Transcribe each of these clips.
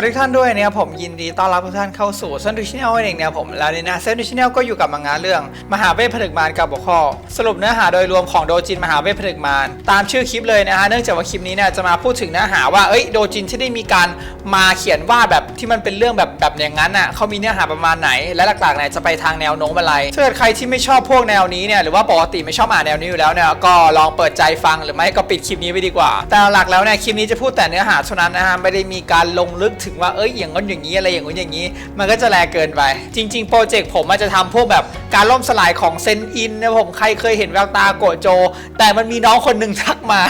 วัสดีท่านด้วยนะครับผมยินดีต้อนรับทุกท่านเข้าสู่เซนดูชิเนลเองนะครับผมแล้วในน้าเซนดูชิเนลก็อยู่กับมังงะเรื่อง มหาเวทผนึกมารกับหัวข้อ สรุปเนื้อหาโดยรวมของโดจินมหาเวทผนึกมารตามชื่อคลิปเลยนะฮะเนื่องจากว่าคลิปนี้เนี่ยจะมาพูดถึงเนื้อหาว่าเอ้ยโดจินที่ได้มีการมาเขียนว่าแบบที่มันเป็นเรื่องแบบแบบอย่างนั้นอะเขามีเนื้อหาประมาณไหน และหลักๆเนี่ยจะไปทางแนวโน้มอะไรถ้าเกิดใครที่ไม่ชอบพวกแนวนี้เนี่ยหรือว่าปกติไม่ชอบอ่านแนวนี้อยู่แล้วเนี่ยก็ลองเปิดใจฟังหรือไม่ก็ปิดคลิปนี้ไปดีกว่า แต่หลักแล้วเนี่ยคลิปนี้จะพูดแต่เนื้อหาเท่านั้นนะฮะไม่ได้มีการลงลึกถงว่าเอ้ยอย่างงั้นอย่างนี้อะไรอย่างงั้นอย่างนี้ มันก็จะแรงเกินไป จริง ๆ โปรเจกต์ผมอาจจะทำพวกแบบการล่มสลายของเซนอินนะผมใครเคยเห็นแววตาโกโจ แต่มันมีน้องคนหนึ่งทักมา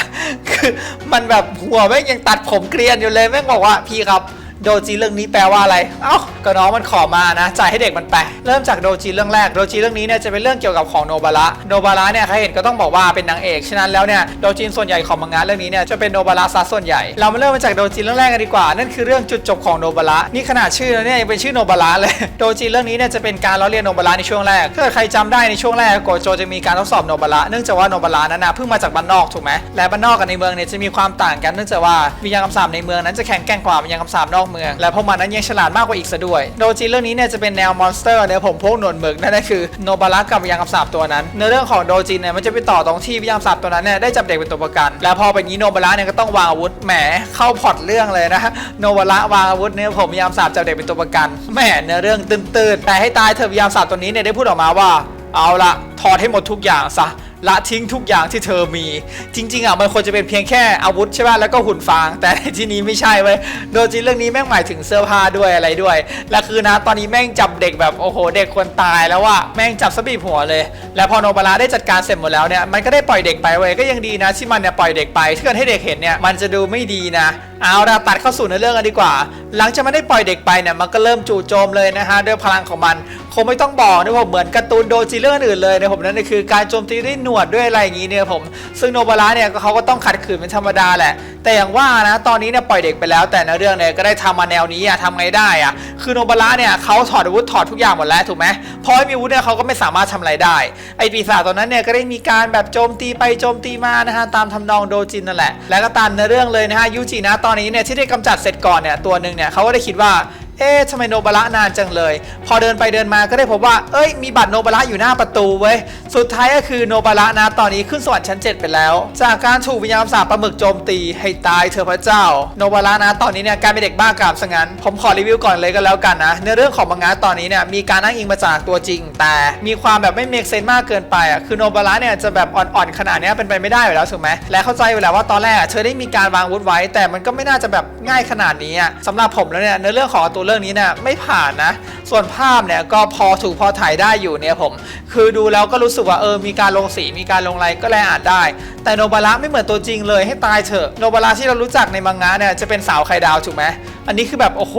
คือมันแบบหัวแม่งยังตัดผมเกลียนอยู่เลยแม่งบอกว่าพี่ครับ โดจีเรื่องนี้แปลว่าอะไร เอ้าก็น้องมันขอมานะ จ่ายให้เด็กมันไป เริ่มจากโดจีเรื่องแรก โดจีเรื่องนี้เนี่ยจะเป็นเรื่องเกี่ยวกับของโนบาระ โนบาระเนี่ยใครเห็นก็ต้องบอกว่าเป็นนางเอก ฉะนั้นแล้วเนี่ยโดจีส่วนใหญ่ของมังงะเรื่องนี้เนี่ยจะเป็นโนบาระซะส่วนใหญ่ เรามาเริ่มมาจากโดจีเรื่องแรกกันดีกว่า นั่นคือเรื่องจุดจบของโนบาระนี่ขนาดชื่อแล้วเนี่ยยังเป็นชื่อโนบาระเลย โดจีเรื่องนี้เนี่ยจะเป็นการล้อเลียนโนบาระในช่วงแรกถ้าใครจำได้ในช่วงแรกโกโจจะมีการทดสอบโนบาระ เนื่องจากว่าโนบาระนั้นนะเพิ่งมาจากบ้านนอกถูกไหมและบ้านนอกกับในเมืองเนี่ยจะมีความต่างกันเนื่องจากว่าวิญญาณคำสาปในเมืองนั้นจะแข็งแกร่งกว่าวิญญาณคำสาปนอกเมือง และพวกมันนั้นยังฉลาดมากกว่าอีกซะด้วย โดจีเรื่องนี้เนี่ยจะเป็นแนวมอนสเตอร์เนี่ยผมพวกหนวดหมึกนั่นก็คือโนบาระกับวิญญาณคำสาปตัวนั้นในเรื่องของโดจินเนี่ยมันจะไปต่อตรงที่วิญญาณคำสาปตัวนั้นเนี่ยได้จับเด็กเป็นตัวประกัน แล้วพอเป็นงี้โนบาระเนี่ยก็ต้องวางอาวุธแหมเข้าพอตเรื่องเลยนะโนบาระวางอาวุธเนี่ยผมวิญญาณคำสาปจับเด็กเป็นตัวประกันแหมเนื้อเรื่องตื้นๆแต่ให้ตายเธอะวิญญาณคำสาปตัวนี้เนี่ยได้พูดออกมาว่า เอาละถอดให้หมดทุกอย่างซะ ละทิ้งทุกอย่างที่เธอมี จริง ๆอะมันควรจะเป็นเพียงแค่อาวุธใช่ป่ะแล้วก็หุ่นฟาง แต่ที่นี้ไม่ใช่เว้ยโดยจริงเรื่องนี้แม่งหมายถึงเสื้อผ้าด้วยอะไรด้วย และคือนะตอนนี้แม่งจับเด็กแบบโอ้โหเด็กควรตายแล้วว่าแม่งจับสบีบหัวเลย แล้วพอโนบาระได้จัดการเสร็จหมดแล้วเนี่ยมันก็ได้ปล่อยเด็กไปเว้ยก็ยังดีนะที่มันเนี่ยปล่อยเด็กไปถ้าเกิดให้เด็กเห็นเนี่ยมันจะดูไม่ดีนะ เอาละตัดเข้าสู่ในเรื่องกันดีกว่า หลังจากมันได้ปล่อยเด็กไปเนี่ยมันก็เริ่มจู่โจมเลยนะฮะด้วยพลังของมัน คงไม่ต้องบอกนะผมเหมือนการ์ตูนโดจิเรื่องอื่นเลยนะผมนั่นคือการโจมตีด้วยหนวดด้วยอะไรอย่างงี้เนี่ยผม ซึ่งโนบาระเนี่ยเขาก็ต้องขัดขืนเป็นธรรมดาแหละ แต่อย่างว่านะตอนนี้เนี่ยปล่อยเด็กไปแล้ว แต่ในเรื่องเนี่ยก็ได้ทำมาแนวนี้อะทำไงได้อะคือโนบาระเนี่ยเขาถอดอาวุธถอดทุกอย่างหมดแล้วถูกไหมพอไม่มีอาวุธเนี่ยเขาก็ไม่สามารถทำอะไรได้ ไอปีศาจตัวนั้นเนี่ยก็ได้มีการแบบโจมตีไปโจมตีมานะฮะตามทำนองโดจินนั่นแหละ แล้วก็ตามในเรื่องเลยนะฮะยูจินะตตอนนี้เนี่ยที่ได้กำจัดเสร็จก่อนเนี่ยตัวหนึ่งเนี่ยเขาก็ได้คิดว่า เอ๊ะทำไมโนบาระนานจังเลย พอเดินไปเดินมาก็ได้พบว่า เอ้ย มีบัตรโนบาระอยู่หน้าประตูเว้ย สุดท้ายก็คือโนบาระนะ ตอนนี้ขึ้นสวรรค์ชั้น 7 ไปแล้ว จากการถูกวิญญาณสาปปลาหมึกโจมตี ให้ตายเถอะพระเจ้า โนบาระนะ ตอนนี้เนี่ยกลายเป็นเด็กบ้ากามซะงั้น ผมขอรีวิวก่อนเลยก็แล้วกันนะในเรื่องของมังงะตอนนี้เนี่ย มีการอ้างอิงมาจากตัวจริง แต่มีความแบบไม่เมกเซนมากเกินไปอะ คือโนบาระเนี่ยจะแบบอ่อนๆขนาดนี้เป็นไปไม่ได้อยู่แล้วถูกไหมและเข้าใจอยู่แล้วว่าตอนแรกเธอได้มีการวางวุธไว้ แต่มันก็ไม่น่าจะแบบง่ายขนาดนี้สำหรับผมแล้วเนี่ยในเรื่องของตัวเรื่องนี้เนี่ยไม่ผ่านนะ ส่วนภาพเนี่ยก็พอถูกพอถ่ายได้อยู่เนี่ยผม คือดูแล้วก็รู้สึกว่าเออมีการลงสีมีการลงอะไรก็แลอ่านได้ แต่โนบาระไม่เหมือนตัวจริงเลยให้ตายเถอะโนบาระที่เรารู้จักในมังงะเนี่ยจะเป็นสาวไข่ดาวถูกไหมอันนี้คือแบบโอ้โห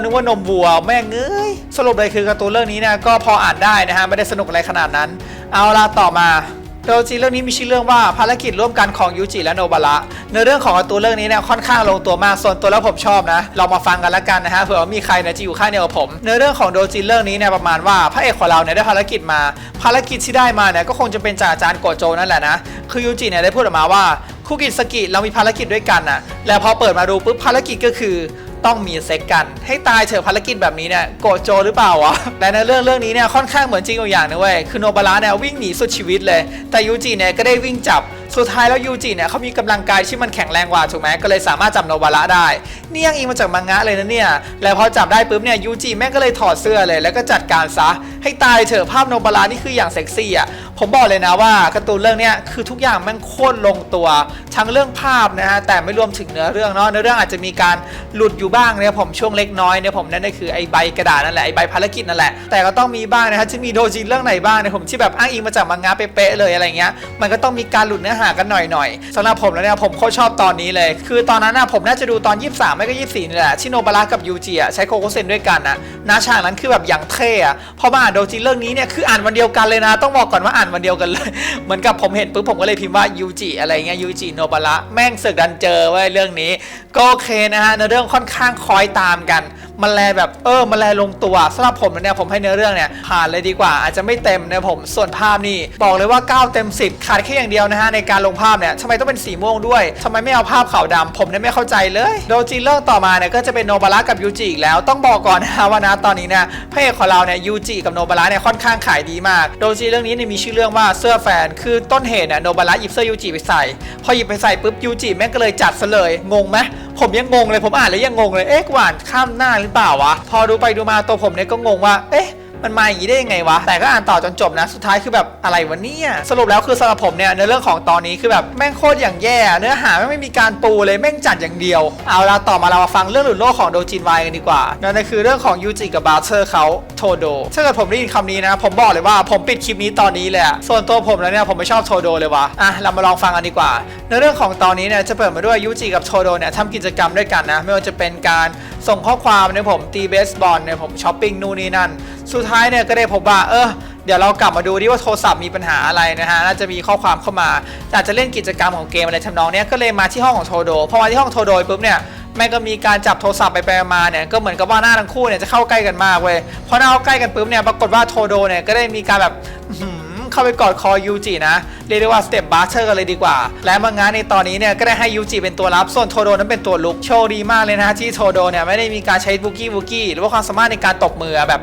นึกว่านมวัวแม่งเอ้ยสรุปเลยคือการ์ตูนเรื่องนี้เนี่ยก็พออ่านได้นะฮะไม่ได้สนุกอะไรขนาดนั้น เอาละต่อมา โดยจริงเรื่องนี้มีชื่อเรื่องว่าภารกิจร่วมกันของยูจิและโนบาระในเรื่องของตูนเรื่องนี้เนี่ยค่อนข้างลงตัวมากส่วนตัวแล้วผมชอบนะเรามาฟังกันล้วกันนะฮะเผื่อว่ามีใครเนี่ยจะอยู่ข้างเดียวกับผมในเรื่องของโดจินเรื่องนี้เนี่ยประมาณว่าพระเอกของเราเนี่ยได้ภารกิจมา ภารกิจที่ได้มาเนี่ยก็คงจะเป็นจากอาจารย์โกโจนั่นแหละนะคือยูจิเนี่ยได้พูดออกมาว่าคุกิสกิเรามีภารกิจด้วยกันนะแล้วพอเปิดมาดูปุ๊บภารกิจก็คือ ต้องมีเซ็กกัน ให้ตายเถอะภารกิจแบบนี้เนี่ยโกโจหรือเปล่าวะและในเรื่องเรื่องนี้เนี่ยค่อนข้างเหมือนจริงอยู่อย่างนึงเว้ยคือโนบาระเนี่ยวิ่งหนีสุดชีวิตเลย แต่ยูจิเนี่ยก็ได้วิ่งจับ สุดท้ายแล้วยูจิเนี่ยเขามีกำลังกายที่มันแข็งแรงกว่าถูกไหมก็เลยสามารถจับโนบาระได้ นี่ยังอิงมาจากมังงะเลยนะเนี่ย แล้วพอจับได้ปุ๊บเนี่ยยูจิแม่งก็เลยถอดเสื้อเลยแล้วก็จัดการซะ ให้ตายเถอะภาพโนบาระนี่คืออย่างเซ็กซี่อะ ผมบอกเลยนะว่าการ์ตูนเรื่องนี้คือทุกอย่างแม่งโคตรลงตัว ทั้งเรื่องภาพนะฮะแต่ไม่รวมถึงเนื้อเรื่องเนาะเนื้อเรื่องอาจจะมีการหลุดอยู่บ้างเนี่ยผมช่วงเล็กน้อยเนี่ยผมนั่นก็คือไอ้ใบกระดาษนั่นแหละไอ้ใบภารกิจนั่นแหละแต่ก็ต้องมีบ้างนะฮะจะมีโดจินเรื่องไหนบ้างเนี่ยผมที่แบบอ้างอิงมาจากมังงะเป๊ะเลยอะไรเงี้ยมันก็ต้องมีการหลุดเนื้อหากันหน่อยๆสำหรับผมแล้วเนี่ยผมโคตรชอบตอนนี้เลย คือตอนนั้นนะผมน่าจะดูตอน 23 ไม่ก็ 24นี่แหละที่โนบาระกับยูจิอะใช้โคโคเซนด้วยกันนะนาฉากนั้นคือแบบอย่างเท่อะพอมาอ่านโดจิเรื่องนี้เนี่ยคืออ่านวันเดียวกันเลยนะ ต้องบอกก่อนว่าอ่านวันเดียวกันเลยเหมือนกับผมเห็นปุ๊บผมก็เลยพิมพ์ว่ายูจิอะไรเงี้ยยูจิโนบาระแม่งเสือกดันเจอไว้เรื่องนี้ก็โอเคนะฮะในเรื่องค่อนข้างคอยตามกัน มันแลแบบเออมันแลลงตัวสำหรับผมเนี่ยผมให้เนื้อเรื่องเนี่ยผ่านเลยดีกว่า อาจจะไม่เต็มนะผมส่วนภาพนี่บอกเลยว่า 9 เต็ม 10 ขาดแค่อย่างเดียวนะฮะในการลงภาพเนี่ยทำไมต้องเป็นสีม่วงด้วยทำไมไม่เอาภาพขาวดำผมเนี่ยไม่เข้าใจเลยโดจิเรื่องต่อมาเนี่ยก็จะเป็นโนบาระกับยูจิอีกแล้วต้องบอกก่อนนะฮะว่านะตอนนี้เนี่ยพระเอกของเราเนี่ยยูจิกับโนบาระเนี่ยค่อนข้างขายดีมากโดจิเรื่องนี้เนี่ยมีชื่อเรื่องว่าเสื้อแฟน คือต้นเหตุเนี่ยโนบาระหยิบเสื้อยูจิไปใส่ พอหยิบไปใส่ปุ๊บยูจิแม่งก็เลยจัดซะเลยงงไหม ผมยังงงเลยผมอ่านแล้วยังงงเลยเอ๊ะหวานข้ามหน้าหรือเปล่าวะพอดูไปดูมาตัวผมเนี่ยก็งงว่าเอ๊ะ มันมาอย่างนี้ได้ยังไงวะ แต่ก็อ่านต่อจนจบนะ สุดท้ายคือแบบอะไรวะเนี่ย สรุปแล้วคือสำหรับผมเนี่ยในเรื่องของตอนนี้คือแบบแม่งโคตรอย่างแย่ เนื้อหาแม่งไม่มีการปูเลยแม่งจัดอย่างเดียว เอาละต่อมาเรามาฟังเรื่องหลุดโลกของโดจินวายกันดีกว่า นั่นก็คือเรื่องของยูจิกับบาเทอร์เขาโทโด ถ้าเกิดผมได้ยินคำนี้นะ ผมบอกเลยว่าผมปิดคลิปนี้ตอนนี้เลยอะส่วนตัวผมแล้วเนี่ยผมไม่ชอบโทโดเลยวะอะเรามาลองฟังกันดีกว่า ในเรื่องของตอนนี้เนี่ยจะเปิดมาด้วยยูจิกับโทโดเนี่ยทำกิจกรรมด้วยกันนะ ไม่ว่าจะเป็นการ ส่งข้อความเนี่ยผมตีเบสบอลเนี่ยผมช้อปปิ้งนู่นนี่นั่น สุดท้ายเนี่ยก็ได้พบว่าเออเดี๋ยวเรากลับมาดูดิว่าโทรศัพท์มีปัญหาอะไรนะฮะน่าจะมีข้อความเข้ามาอากจะเล่นกิจกรรมของเกมอะไรทำนองเนี้ยก็เลยมาที่ห้องของโทโดพอมาที่ห้องโทโดปุ๊บเนี่ยแม่ก็มีการจับโทรศัพท์ไปไปมาเนี่ยก็เหมือนกับว่าหน้าทั้งคู่เนี่ยจะเข้าใกล้กันมากเว้ยพอหน้าเข้าใกล้กันปุ๊บเนี่ยปรากฏว่าโทโดเนี่ยก็ได้มีการแบบ เข้าไปกอดคอยูจินะ เรียกได้ว่าสเต็ปบาร์เชอร์กันเลยดีกว่า และมังงะในตอนนี้เนี่ยก็ได้ให้ยูจิเป็นตัวรับ ส่วนโทโดนั้นเป็นตัวลุก โชคดีมากเลยนะที่โทโดเนี่ยไม่ได้มีการใช้บุกี้บุกี้หรือว่าความสามารถในการตบมือแบบ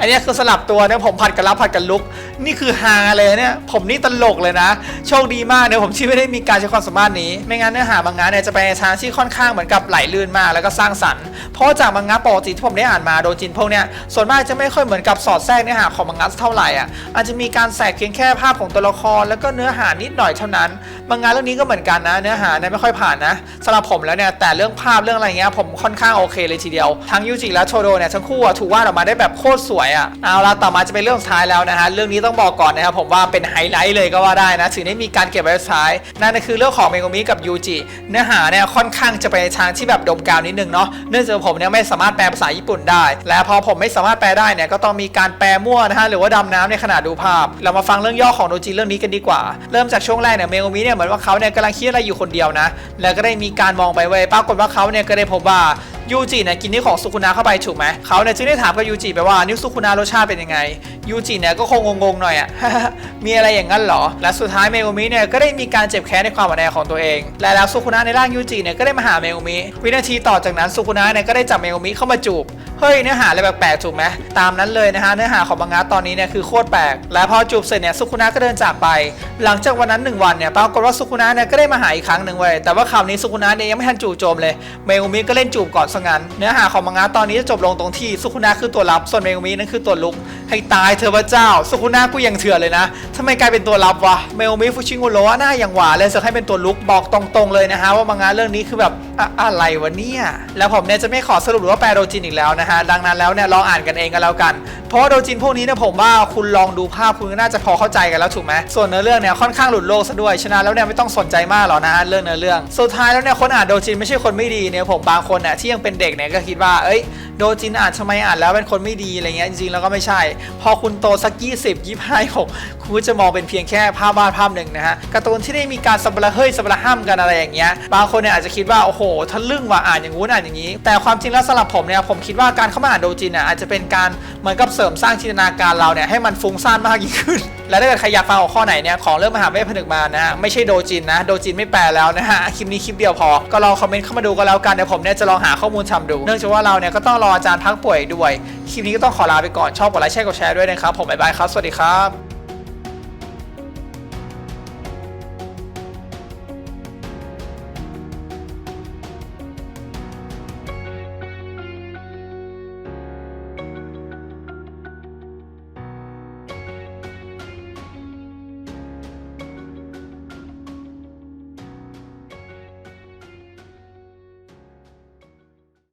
อันนี้คือสลับตัวเนี่ยผมผัดกันรับผัดกันลุก นี่คือฮาเลยเนี่ยผมนี่ตลกเลยนะ โชคดีมากเนี่ยผมที่ไม่ได้มีการใช้ความสามารถนี้ ไม่งั้นเนื้อหาบางงานเนี่ยจะไปในทางที่ค่อนข้างเหมือนกับไหลลื่นมากแล้วก็สร้างสรรค์ เพราะจากบางงานปกติที่ผมได้อ่านมาโดจินพวกเนี้ยส่วนมากจะไม่ค่อยเหมือนกับสอดแทรกเนื้อหาของบางงานเท่าไหร่อะอาจจะมีการแทรกเพียงแค่ภาพของตัวละคร แล้วก็เนื้อหานิดหน่อยเท่านั้น บางงานเรื่องนี้ก็เหมือนกันนะ เนื้อหาเนี่ยไม่ค่อยผ่านนะสำหรับผมแล้วเนี่ยแต่เรื่องภาพเรื่องอะไรเงี้ยผมค่อนข้างโอเคเลยทีเดียวทั้งยูจิและโชโดเนี่ยทั้งคู่ถูกวาดออกมาได้แบบโคตรสวยอะเอาละต่อมาจะเป็นเรื่องสุดท้ายแล้วนะฮะเรื่องนี้ต้องบอกก่อนนะครับผมว่าเป็นไฮไลท์เลยก็ว่าได้นะถึงได้มีการเก็บไว้สุดท้ายนั่นคือเรื่องของเมโกมิกับยูจิเนื้อหาเนี่ยค่อนข้างจะไปในทางที่แบบดมกาวนิดนึงเนาะเนื่องจากผมเนี่ยไม่สามารถแปลภาษาญี่ปุ่นได้ และพอผมไม่สามารถแปลได้เนี่ยก็ต้องมีการแปลมั่วนะฮะหรือว่าดำน้ำในขณะดูภาพ เรามาฟังเรื่องย่อของโดจิเรื่องนี้กันดีกว่า เริ่มจากช่วงแรกเนี่ยเมโกมิเนี่ยเหมือนว่าเขาเนี่ยกำลังคิดอะไรอยู่คนเดียวนะแล้วก็ได้มีการมองไปเว้ยปรากฏว่าเขาเนี่ยก็ได้พบว่า ยูจิเนี่ยกินนิ้วของสุคุนาเข้าไปถูกไหมเขาเนี่ยจึงได้ถามกับยูจิไปว่านิ้วสุคุนารสชาติเป็นยังไงยูจิเนี่ยก็คงงงๆหน่อยอะ มีอะไรอย่างนั้นเหรอ และสุดท้ายเมโอมิเนี่ยก็ได้มีการเจ็บแค้นในความอ่อนแอของตัวเอง และแล้วสุคุนะในร่างยูจิเนี่ยก็ได้มาหาเมโอมิวินาทีต่อจากนั้นสุคุนะเนี่ยก็ได้จับเมโอมิเข้ามาจูบ เฮ้ยเนื้อหาอะไรแปลกๆถูกไหมตามนั้นเลยนะฮะเนื้อหาของมังงะตอนนี้เนี่ยคือโคตรแปลก และพอจูบเสร็จเนี่ยสุคุนะก็เดินจากไป หลังจากวันนั้นหนึ่งวันเนี่ยปรากฏว่าสุคุนะเนี่ยก็ได้มาหาอีกครั้งหนึ่งเว้ยแต่ว่าคราวนี้สุคุนะเนี่ยยังไม่ทันจู่โจมเลยเมกุมิก็เล่นจูบก่อนซะงั้นเนื้อหาของมังงะตอนนี้จะจบลงตรงที่สุคุนะคือตัวรับส่วนเมกุมินั่นคือตัวลุก ให้ตายเธอะพระเจ้า สุคุนะกูยังเถื่อนเลยนะทำไมกลายเป็นตัวรับวะเมกุมิฟูชิโงโระหน้าอย่างหวานเลยเสือกให้เป็นตัวลุกบอกตรงๆเลยนะฮะว่ามังงะเรื่องนี้คือแบบอะอะไรวะเนี่ย แล้วผมเนี่ยจะไม่ขอสรุปหรือว่าแปลโดจินอีกแล้วนะฮะ ดังนั้นแล้วเนี่ยลองอ่านกันเองกันแล้วกัน เพราะโดจินพวกนี้เนี่ยผมว่าคุณลองดูภาพคุณก็น่าจะพอเข้าใจกันแล้วถูกไหมส่วนเนื้อเรื่องเนี่ยค่อนข้างหลุดโลกซะด้วย ฉะนั้นแล้วเนี่ยไม่ต้องสนใจมากหรอกนะฮะเรื่องเนื้อเรื่อง สุดท้ายแล้วเนี่ยคนอ่านโดจินไม่ใช่คนไม่ดีเนี่ยผมบางคนเนี่ยที่ยังเป็นเด็กเนี่ยก็คิดว่า เอ้ย โดจินอ่านทำไมอ่านแล้วเป็นคนไม่ดีอะไรเงี้ยจริงๆแล้วก็ไม่ใช่พอคุณโตสัก 20 25 6คุณก็จะมองเป็นเพียงแค่ภาพวาดภาพหนึ่งนะฮะการ์ตูนที่ได้มีการสับละเฮ้ยสับละห้ามกันอะไรอย่างเงี้ยบางคนเนี่ยอาจจะคิดว่าโอ้โหทะลึ่งว่าอ่านอย่างงู้นอ่านอย่างนี้ แต่ความจริงแล้วสำหรับผมเนี่ยผมคิดว่าการเข้ามาอ่านโดจินเนี่ยอาจจะเป็นการเหมือนกับเสริมสร้างจินตนาการเราเนี่ยให้มันฟุ้งซ่านมากยิ่งขึ้น แล้วถ้าเกิดใครอยากฟังหัวข้อไหนเนี่ยของเรื่องมหาเวทผนึกมานะฮะไม่ใช่โดจินนะโดจินไม่แปลแล้วนะฮะคลิปนี้คลิปเดียวพอก็ลองคอมเมนต์เข้ามาดูก็แล้วกันเดี๋ยวผมเนี่ยจะลองหาข้อมูลทำดู เนื่องจากว่าเราเนี่ยก็ต้องรออาจารย์พักป่วยด้วยคลิปนี้ก็ต้องขอลาไปก่อนชอบกดไลค์แชร์กดแชร์ด้วยนะครับผมบ๊ายบายครับสวัสดีครับ